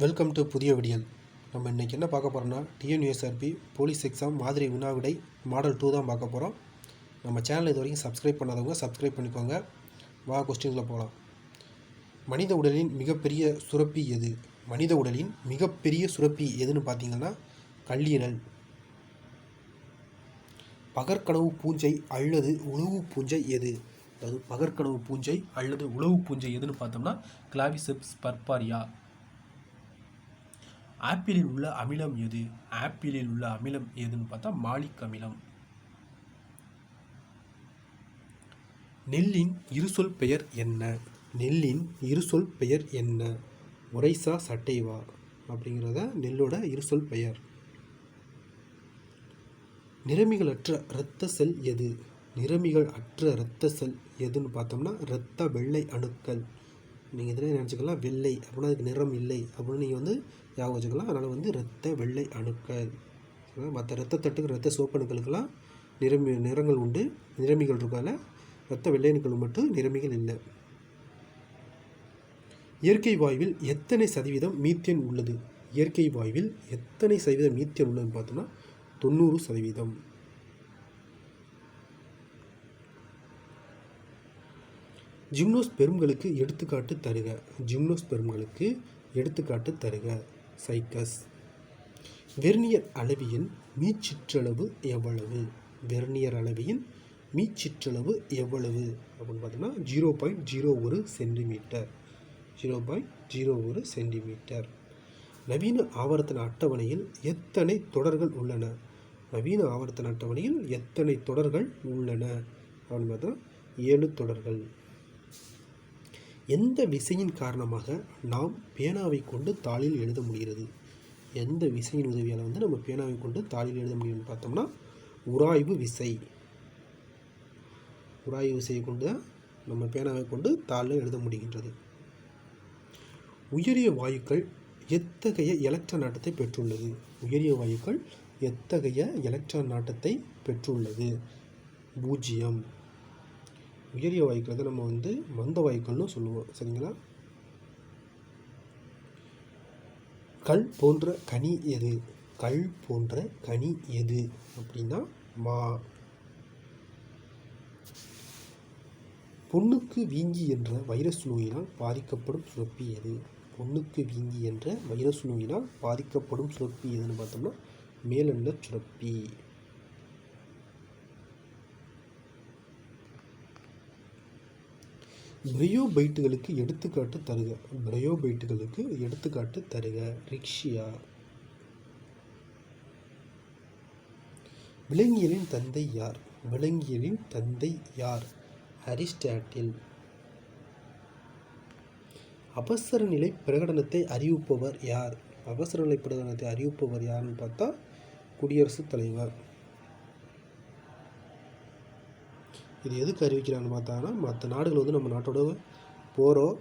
Welcome to புதிய விடியல். நம்ம இன்றைக்கி என்ன பார்க்க போகிறோம்னா டிஎன்யூஎஸ்ஆர்பி போலீஸ் எக்ஸாம் மாதிரி வினாவிடை மாடல் டூ தான் பார்க்க போகிறோம் நம்ம சேனல் இது வரைக்கும் சப்ஸ்கிரைப் பண்ணாதவங்க சப்ஸ்கிரைப் பண்ணிக்கோங்க. வா கொஸ்டினில் போகலாம் மனித உடலின் மிகப்பெரிய சுரப்பி எது? மனித உடலின் மிகப்பெரிய சுரப்பி எதுன்னு பார்த்தீங்கன்னா கல்லீரல் பகற்கனவு பூஞ்சை அல்லது உணவு பூஞ்சை எது? அதாவது பகற்கனவு பூஞ்சை அல்லது உழவு பூஞ்சை எதுன்னு பார்த்தோம்னா கிளாவிசெப்ஸ் பர்பாரியா ஆப்பிளில் உள்ள அமிலம் எது? ஆப்பிளில் உள்ள அமிலம் எதுன்னு பார்த்தா மாலிக் அமிலம். நெல்லின் இருசொல் பெயர் என்ன? நெல்லின் இருசொல் பெயர் என்ன? Oryza sativa? அப்படிங்கிறத நெல்லோட இருசொல் பெயர். நிறமிகளற்ற இரத்த செல் எது? நிறமிகள் அற்ற இரத்த செல் எதுன்னு பார்த்தோம்னா இரத்த வெள்ளை அணுக்கள். நீங்கள் இதில் நினச்சிக்கலாம் வெள்ளை அப்படின்னா அதுக்கு நிறம் இல்லை அப்படின்னு நீங்கள் வந்து ஞாபகம் வச்சுக்கலாம். அதனால் வந்து இரத்த வெள்ளை அணுக்கள் மற்ற இரத்த தட்டுக்கு இரத்த சோப்பணுக்களுக்கெல்லாம் நிறமி நிறங்கள் உண்டு. நிறமிகள் இருக்கால இரத்த வெள்ளையணுக்கள் மட்டும் நிறமிகள் இல்லை. இயற்கை வாயுவில் எத்தனை சதவீதம் மீத்தேன் உள்ளது? இயற்கை வாயுவில் எத்தனை சதவீதம் மீத்தேன் உள்ளதுன்னு பார்த்தோம்னா தொண்ணூறு சதவீதம். ஜிம்னோஸ்பெரும்களுக்கு எடுத்துக்காட்டு தருக. ஜிம்னோஸ்பெரும்களுக்கு எடுத்துக்காட்டு தருக. சைக்கஸ். வெர்னியர் அளவியின் மீச்சிற்றளவு எவ்வளவு? வெர்னியர் அளவியின் மீச்சிற்றளவு எவ்வளவு? அப்படின்னு பார்த்தோம்னா ஜீரோ பாயிண்ட் ஜீரோ ஒரு சென்டிமீட்டர். ஜீரோ பாயிண்ட் ஜீரோ ஒரு சென்டிமீட்டர். நவீன ஆவர்த்தன அட்டவணையில் எத்தனை தொடர்கள் உள்ளன? நவீன ஆவர்த்தன அட்டவணையில் எத்தனை தொடர்கள் உள்ளன? அப்படின்னு பார்த்தா ஏழு தொடர்கள். எந்த விசையின் காரணமாக நாம் பேனாவை கொண்டு தாளில் எழுத முடிகிறது? எந்த விசையின் உதவியால் வந்து நம்ம பேனாவை கொண்டு தாளில் எழுத முடியும்னு பார்த்தோம்னா உராய்வு விசை. உராய்வு விசையை கொண்டு தான் நம்ம பேனாவை கொண்டு தாளில் எழுத முடிகின்றது. உயரிய வாயுக்கள் எத்தகைய எலக்ட்ரான் நாட்டத்தை பெற்றுள்ளது? உயரிய வாயுக்கள் எத்தகைய எலக்ட்ரான் நாட்டத்தை பெற்றுள்ளது? பூஜ்ஜியம். உயரிய வாயுக்கள் தான் நம்ம வந்து மந்த வாயுக்கள்னு சொல்லுவோம். சரிங்களா? கல் போன்ற கனி எது? கல் போன்ற கனி எது? அப்படின்னா மா பொண்ணுக்கு வீங்கி என்ற வைரஸ் நோயினால் பாதிக்கப்படும் சுரப்பி எது? பொண்ணுக்கு வீங்கி என்ற வைரஸ் நோயினால் பாதிக்கப்படும் சுரப்பி எதுன்னு பார்த்தோம்னா மேலெண்ண சுரப்பி. பிரயோபைட்டுகளுக்கு எடுத்துக்காட்டு தருக. பிரயோபைட்டுகளுக்கு எடுத்துக்காட்டு தருக. ரிக்ஷியா. விலங்கியலின் தந்தை யார்? விலங்கியலின் தந்தை யார்? அரிஸ்டாட்டில். அவசர நிலை பிரகடனத்தை அறிவிப்பவர் யார்? அவசர நிலை பிரகடனத்தை அறிவிப்பவர் யாருன்னு பார்த்தா குடியரசுத் தலைவர். இது எதுக்கு அறிவிக்கிறாங்கன்னு பார்த்தாங்கன்னா மற்ற நாடுகள் வந்து நம்ம நாட்டோட போகிறோம்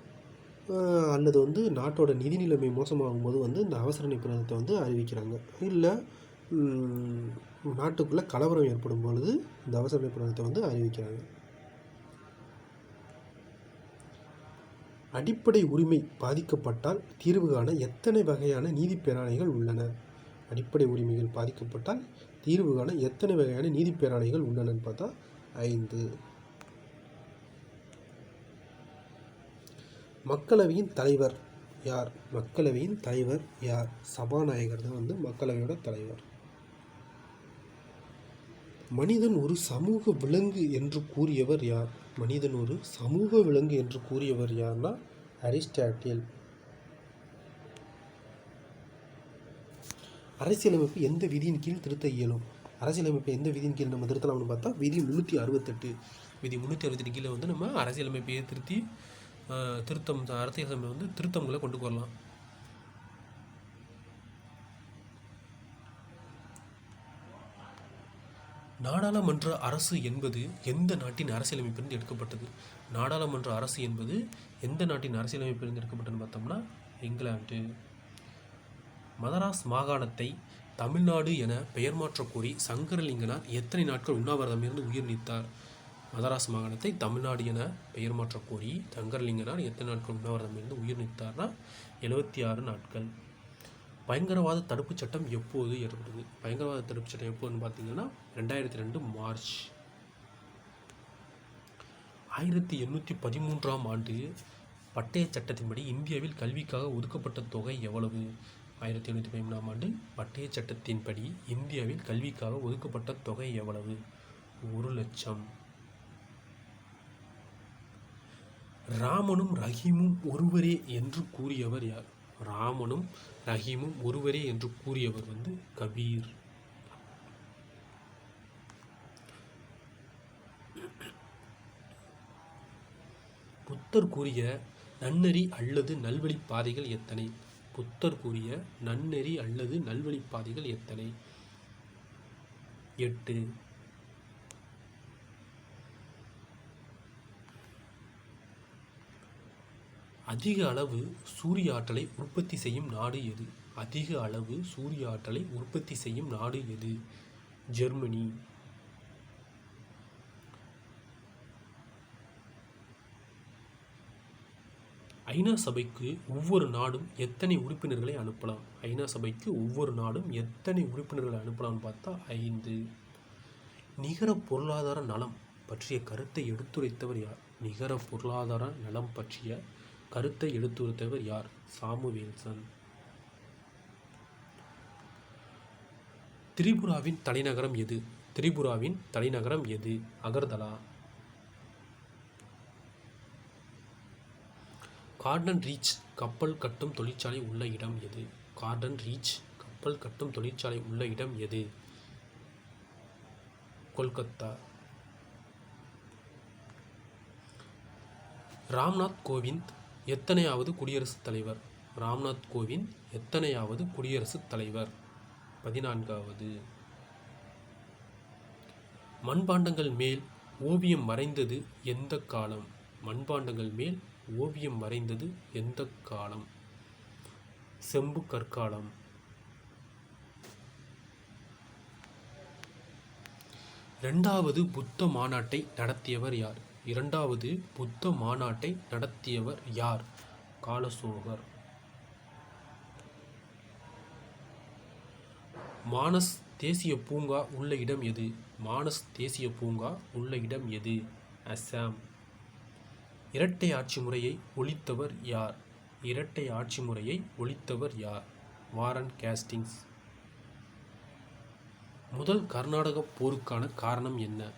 அல்லது வந்து நாட்டோட நிதி நிலைமை மோசமாகும் போது வந்து இந்த அவசர நிபுணத்தை வந்து அறிவிக்கிறாங்க. இல்லை நாட்டுக்குள்ளே கலவரம் ஏற்படும் பொழுது இந்த அவசர நிபுணத்தை வந்து அறிவிக்கிறாங்க. அடிப்படை உரிமை பாதிக்கப்பட்டால் தீர்வு காண எத்தனை வகையான நீதி பேராணைகள் உள்ளன? அடிப்படை உரிமைகள் பாதிக்கப்பட்டால் தீர்வு காண எத்தனை வகையான நீதி பேராணைகள் உள்ளனன்னு பார்த்தா ஐந்து. மக்களவையின் தலைவர் யார்? மக்களவையின் தலைவர் யார்? சபாநாயகர் தான் வந்து மக்களவையோட தலைவர். மனிதன் ஒரு சமூக விலங்கு என்று கூறியவர் யார்? மனிதன் ஒரு சமூக விலங்கு என்று கூறியவர் யார்னா அரிஸ்டாட்டில். அரசியலமைப்பு எந்த விதியின் கீழ் திருத்த இயலும்? அரசியலமைப்பை எந்த விதியின் கீழ் நம்ம திருத்தலாம்னு பார்த்தா விதி முந்நூற்றி அறுபத்தெட்டு. விதி முந்நூற்றி அறுபத்தெட்டு கீழே வந்து நம்ம அரசியலமைப்பையே திருத்தி திருத்தம் அரசியலமைப்பை வந்து திருத்தங்களை கொண்டு வரலாம். நாடாளுமன்ற அரசு என்பது எந்த நாட்டின் அரசியலமைப்பிலிருந்து எடுக்கப்பட்டது? நாடாளுமன்ற அரசு என்பது எந்த நாட்டின் அரசியலமைப்பிலிருந்து எடுக்கப்பட்டதுன்னு பார்த்தோம்னா இங்கிலாந்து. மதராஸ் மாகாணத்தை தமிழ்நாடு என பெயர் மாற்றக்கோரி சங்கரலிங்கனார் எத்தனை நாட்கள் உண்ணாவிரதம் இருந்து உயிர் நீத்தார்? மதராஸ் மாகாணத்தை தமிழ்நாடு என பெயர் மாற்றக்கோரி சங்கரலிங்கனார் எத்தனை நாட்கள் உண்ணாவிரதம் இருந்து உயிர் நீத்தார்னா? எழுபத்தி ஆறு நாட்கள். பயங்கரவாத தடுப்புச் சட்டம் எப்போது ஏற்பட்டது? பயங்கரவாத தடுப்புச் சட்டம் எப்போதுன்னு பார்த்தீங்கன்னா ரெண்டாயிரத்தி ரெண்டு மார்ச். ஆயிரத்தி எண்ணூற்றி பதிமூன்றாம் ஆண்டு பட்டய சட்டத்தின்படி இந்தியாவில் கல்விக்காக ஒதுக்கப்பட்ட தொகை எவ்வளவு? ஆயிரத்தி எழுநூற்றி பதிமூணாம் ஆண்டு பட்டய சட்டத்தின்படி இந்தியாவில் கல்விக்காக ஒதுக்கப்பட்ட தொகை எவ்வளவு? ஒரு லட்சம். ராமனும் ரஹீமும் ஒருவரே என்று கூறியவர் யார்? ராமனும் ரஹீமும் ஒருவரே என்று கூறியவர் வந்து கபீர். புத்தர் கூறிய நன்னறி அல்லது நல்வழி பாதைகள் எத்தனை? புத்தர் கூறிய நன்னெறி அல்லது நல்வழிப்பாதைகள் எத்தனை? எட்டு. அதிக அளவு சூரிய ஆற்றலை உற்பத்தி செய்யும் நாடு எது? அதிக அளவு சூரிய ஆற்றலை உற்பத்தி செய்யும் நாடு எது? ஜெர்மனி. ஐநா சபைக்கு ஒவ்வொரு நாடும் எத்தனை உறுப்பினர்களை அனுப்பலாம்? ஐநா சபைக்கு ஒவ்வொரு நாடும் எத்தனை உறுப்பினர்களை அனுப்பலாம்னு பார்த்தா ஐந்து. நிகர பொருளாதார நலம் பற்றிய கருத்தை எடுத்துரைத்தவர் யார்? நிகர பொருளாதார நலம் பற்றிய கருத்தை எடுத்துரைத்தவர் யார்? சாமுவேல்சன் திரிபுராவின் தலைநகரம் எது? திரிபுராவின் தலைநகரம் எது? அகர்தலா. கார்டன் ரீச் கப்பல் கட்டும் தொழிற்சாலை உள்ள இடம் எது? கார்டன் ரீச் கப்பல் கட்டும் தொழிற்சாலை உள்ள இடம் எது? கொல்கத்தா. ராம்நாத் கோவிந்த் எத்தனையாவது குடியரசுத் தலைவர்? ராம்நாத் கோவிந்த் எத்தனையாவது குடியரசுத் தலைவர்? பதினான்காவது. மண்பாண்டங்கள் மேல் ஓவியம் வரைந்தது எந்த காலம்? மண்பாண்டங்கள் மேல் ஓவியம் வரைந்தது எந்த காலம்? செம்பு கற்காலம். இரண்டாவது புத்த மாநாட்டை நடத்தியவர் யார்? இரண்டாவது புத்த மாநாட்டை நடத்தியவர் யார்? காலசோகர் மானஸ் தேசிய பூங்கா உள்ள இடம் எது? மானஸ் தேசிய பூங்கா உள்ள இடம் எது? அஸ்ஸாம் இரட்டை ஆட்சி முறையை ஒழித்தவர் யார்? இரட்டை ஆட்சி முறையை ஒழித்தவர் யார்? Warren Hastings. முதல் கர்நாடக போருக்கான காரணம் என்ன?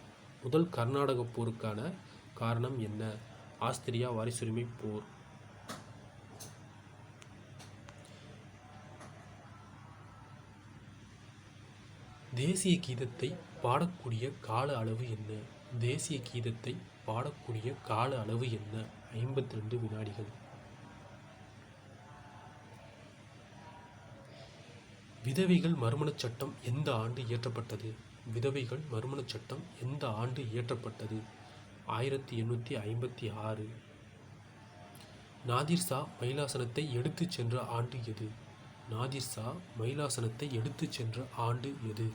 முதல் கர்நாடக போருக்கான காரணம் என்ன? ஆஸ்திரியா வாரிசுரிமை போர். தேசிய கீதத்தை பாடக்கூடிய கால அளவு என்ன? தேசிய கீதத்தை பாடக்கூடிய கால அளவு என்ன? ஐம்பத்தி ரெண்டு வினாடிகள். விதவைகள் மறுமணச் சட்டம் எந்த ஆண்டு இயற்றப்பட்டது? விதவைகள் மறுமணச் சட்டம் எந்த ஆண்டு இயற்றப்பட்டது? ஆயிரத்தி எண்ணூற்றி ஐம்பத்தி ஆறு. நாதிர் ஷா மயிலாசனத்தை எடுத்துச் சென்ற ஆண்டு எது? நாதிர் ஷா மயிலாசனத்தை எடுத்துச் சென்ற ஆண்டு எது?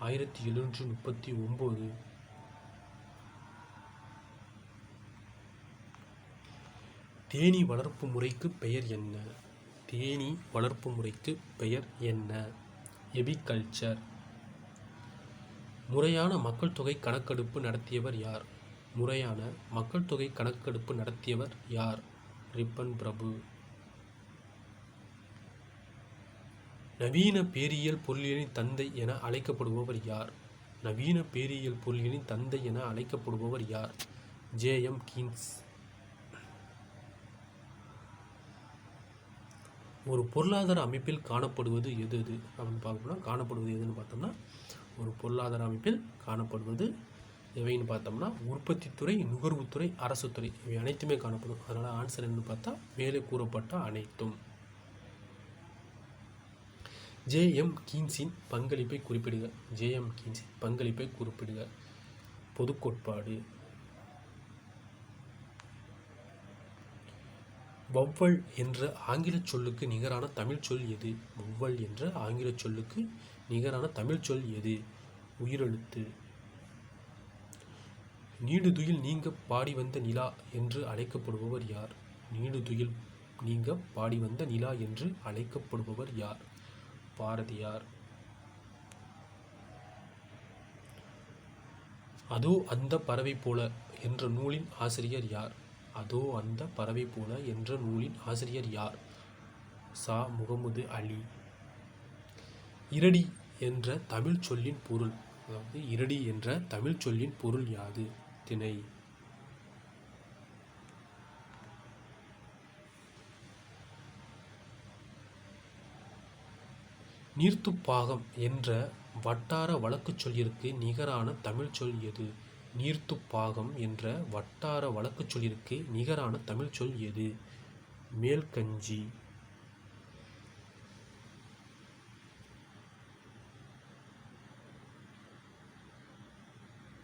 ஆயிரத்தி எழுநூற்றி முப்பத்தி ஒம்பது. தேனீ வளர்ப்பு முறைக்கு பெயர் என்ன? தேனீ வளர்ப்பு முறைக்கு பெயர் என்ன? எபிகல்ச்சர். முறையான மக்கள் தொகை கணக்கெடுப்பு நடத்தியவர் யார்? முறையான மக்கள் தொகை கணக்கெடுப்பு நடத்தியவர் யார்? ரிப்பன் பிரபு. நவீன பேரியல் பொருளியலின் தந்தை என அழைக்கப்படுபவர் யார்? நவீன பேரியல் பொருளியலின் தந்தை என அழைக்கப்படுபவர் யார்? JM Keynes. ஒரு பொருளாதார அமைப்பில் காணப்படுவது எது எது அப்படின்னு பார்க்கணும்னா காணப்படுவது எதுன்னு பார்த்தோம்னா ஒரு பொருளாதார அமைப்பில் காணப்படுவது எவைன்னு பார்த்தோம்னா உற்பத்தித்துறை நுகர்வுத்துறை அரசுத்துறை இவை அனைத்துமே காணப்படும். அதனால் ஆன்சர் என்னன்னு பார்த்தா மேலே கூறப்பட்ட அனைத்தும். ஜேஎம் கீன்ஸின் பங்களிப்பை குறிப்பிடுக. ஜேஎம் கீன்ஸின் பங்களிப்பை குறிப்பிடுக. பொதுக்கோட்பாடு வௌவல் என்ற ஆங்கிலச் சொல்லுக்கு நிகரான தமிழ் சொல் எது? வௌவல் என்ற ஆங்கிலச் சொல்லுக்கு நிகரான தமிழ் சொல் எது? உயிரெழுத்து. நீடுதுயில் நீங்க பாடி வந்த நிலா என்று அழைக்கப்படுபவர் யார்? நீடுதுயில் நீங்க பாடி வந்த நிலா என்று அழைக்கப்படுபவர் யார்? பாரதியார். அதோ அந்த பறவை போல என்ற நூலின் ஆசிரியர் யார்? அதோ அந்த பறவை போல என்ற நூலின் ஆசிரியர் யார்? சா. முகமது அலி. இரடி என்ற தமிழ் சொல்லின் பொருள். அதாவது இரடி என்ற தமிழ் சொல்லின் பொருள் யாது? திணை. நீர்த்துப்பாகம் என்ற வட்டார வழக்குச் சொல்லிற்கு நிகரான தமிழ் சொல் எது? நீர்த்துப்பாகம் என்ற வட்டார வழக்குச் சொல்லிற்கு நிகரான தமிழ்ச்சொல் எது? மேல்கஞ்சி